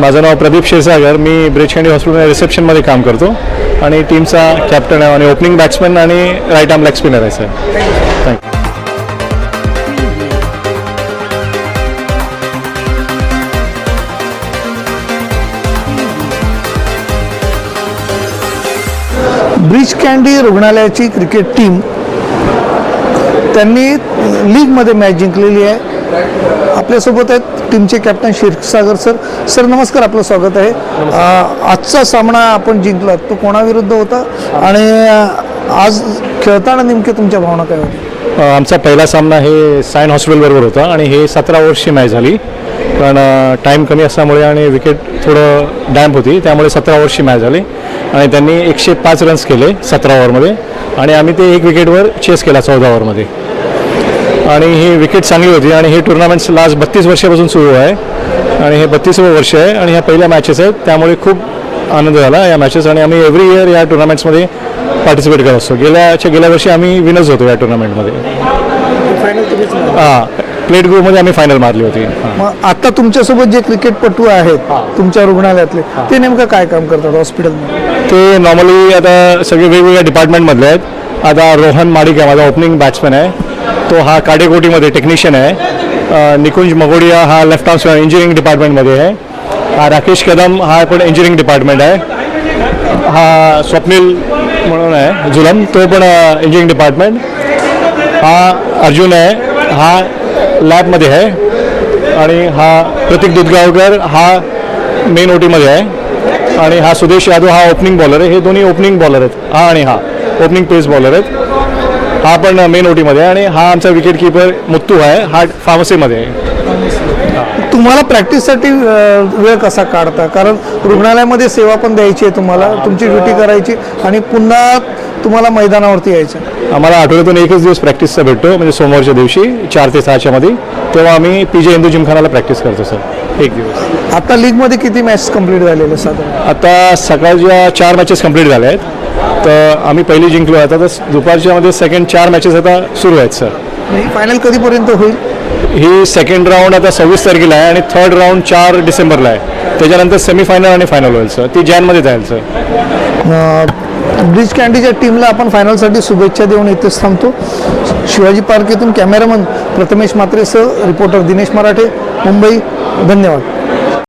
माझं नाव प्रदीप क्षीरसागर. मी ब्रिजखंडी हॉस्पिटल रिसेप्शनमध्ये काम करतो आणि टीमचा कॅप्टन आहे आणि ओपनिंग बॅट्समॅन आणि राईट आर्म लेग स्पिनर आहे sir. Thank you Breach Candy रुग्णालयाची क्रिकेट टीम त्यांनी लीगमध्ये मॅच जिंकलेली आहे. आपल्यासोबत आहेत टीमचे कॅप्टन क्षीरसागर सर सर नमस्कार आपलं स्वागत आहे. आजचा सामना आपण जिंकलात. तो कोणाविरुद्ध होता? आणि आज खेळताना नेमके तुमच्या भावना काय होत्या? आमचा पहिला सामना हे सायन हॉस्पिटलबरोबर होता आणि हे सतरा ओव्हर्सची मॅच झाली. पण टाईम कमी असल्यामुळे आणि विकेट थोडं डॅम्प होती त्यामुळे सतरा ओव्हर्सची मॅच झाली. आणि त्यांनी एकशे पाच रन्स केले सतरा ओव्हरमध्ये आणि आम्ही ते एक विकेटवर चेस केला चौदा ओव्हरमध्ये आणि ही विकेट चांगली होती आणि हे टुर्नामेंट्स लास्ट बत्तीस वर्षापासून सुरू आहे. आणि हे बत्तीसवं वर्ष आहे आणि ह्या पहिल्या मॅचेस आहेत. त्यामुळे खूप आनंद झाला या मॅचेस आणि आम्ही एव्हरी इयर या टुर्नामेंट्समध्ये पार्टिसिपेट करत असतो. गेल्याच्या गेल्या वर्षी आम्ही विनर्स होतो या टुर्नामेंटमध्ये हां प्लेट ग्रुपमध्ये आम्ही फायनल मारली होती. मग आता तुमच्यासोबत जे क्रिकेटपटू आहेत तुमच्या रुग्णालयातले ते नेमकं काय काम करतात हॉस्पिटलमध्ये ते नॉर्मली आता सगळे वेगवेगळ्या डिपार्टमेंटमधले आहेत. आता रोहन माडिक आहे माझा ओपनिंग बॅट्समॅन आहे. तो हा काडेकोटीमध्ये टेक्निशियन आहे. निकुंज मगोडिया हा लेफ्ट आर्म इंजिनिअरिंग डिपार्टमेंटमध्ये आहे. हा राकेश कदम हा पण इंजिनिअरिंग डिपार्टमेंट आहे. हा स्वप्नील म्हणून आहे जुलम तो पण इंजिनिअरिंग डिपार्टमेंट हा अर्जुन आहे हा लॅबमध्ये आहे. आणि हा प्रतीक दुधगावकर हा मेन ओटीमध्ये आहे. आणि हा सुदेश यादव हा ओपनिंग बॉलर आहे. हे दोन्ही ओपनिंग बॉलर आहेत. हा आणि हा ओपनिंग पेस बॉलर आहेत. हा पण मेन ओटीमध्ये आणि हा आमचा विकेट किपर मुत्तू आहे. हा फार्मसीमध्ये आहे. तुम्हाला प्रॅक्टिससाठी वेळ कसा काढता? कारण रुग्णालयामध्ये सेवा पण द्यायची आहे तुम्हाला तुमची ड्युटी करायची आणि पुन्हा तुम्हाला मैदानावरती यायचं आम्हाला आठवड्यातून एकच दिवस प्रॅक्टिसचा भेटतो म्हणजे सोमवारच्या दिवशी चार ते सहाच्या मध्ये तेव्हा आम्ही पी जे हिंदू जिमखानाला प्रॅक्टिस करतो सर एक दिवस. आता लीगमध्ये किती मॅच कंप्लीट झालेले साधारण? आता सकाळच्या चार मॅचेस कंप्लीट झाल्या आहेत. तर आम्ही पहिली जिंकलो आता तर दुपारच्यामध्ये सेकंड चार मॅचेस आता सुरू आहेत सर फायनल कधीपर्यंत होईल? ही सेकंड राऊंड आता सव्वीस तारखेला आहे आणि थर्ड राऊंड चार डिसेंबरला आहे. त्याच्यानंतर सेमीफायनल आणि फायनल होईल सर ती जॅनमध्ये जाईल सर ब्रिज कँडीच्या टीमला आपण फायनलसाठी शुभेच्छा देऊन इथेच थांबतो. शिवाजी पार्क येथून कॅमेरामन प्रथमेश मात्रेसह रिपोर्टर दिनेश मराठे मुंबई धन्यवाद.